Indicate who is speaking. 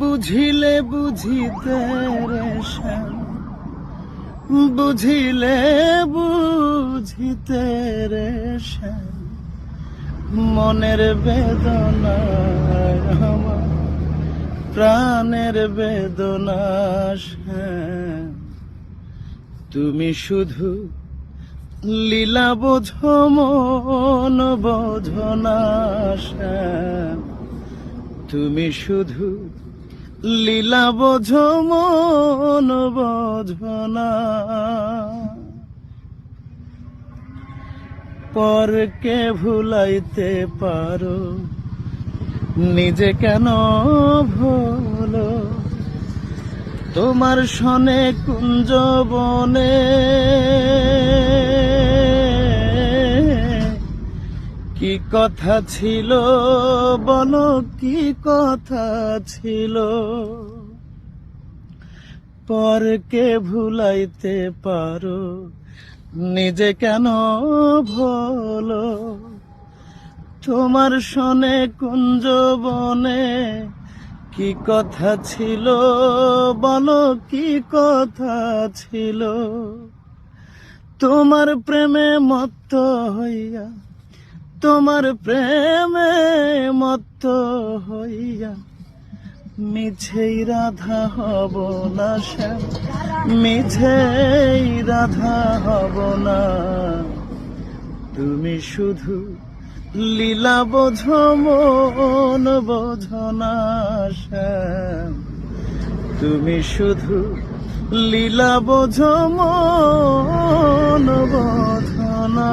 Speaker 1: বুঝিলে বুঝিতে রে শ্যাম। বুঝিলে বুঝিতে রে শ্যাম। মনের বেদনা প্রাণের বেদনা তুমি শুধু লীলা বোঝ, মন বোঝ না তুমি শুধু লীলা বোঝ, মন বোঝ না। পরকে ভুলাইতে পারো, নিজে কেন ভুল? তোমার সনে কুঞ্জ কথা ছিল, বলো কি কথা ছিল? পরকে ভুলাইতে পারো, নিজে কেন ভোলো? তোমার সনে কুঞ্জ বনে কি কথা ছিল, বলো কি কথা ছিল? তোমার প্রেমে মত্ত হইয়া তোমার প্রেমে মত্ত হইয়া মিছেই রাধা হব না শ্যাম মিছেই রাধা হব না। তুমি শুধু লীলা বোঝ, মন বোঝ না শ্যাম তুমি শুধু লীলা বোঝ, মন বোঝ না।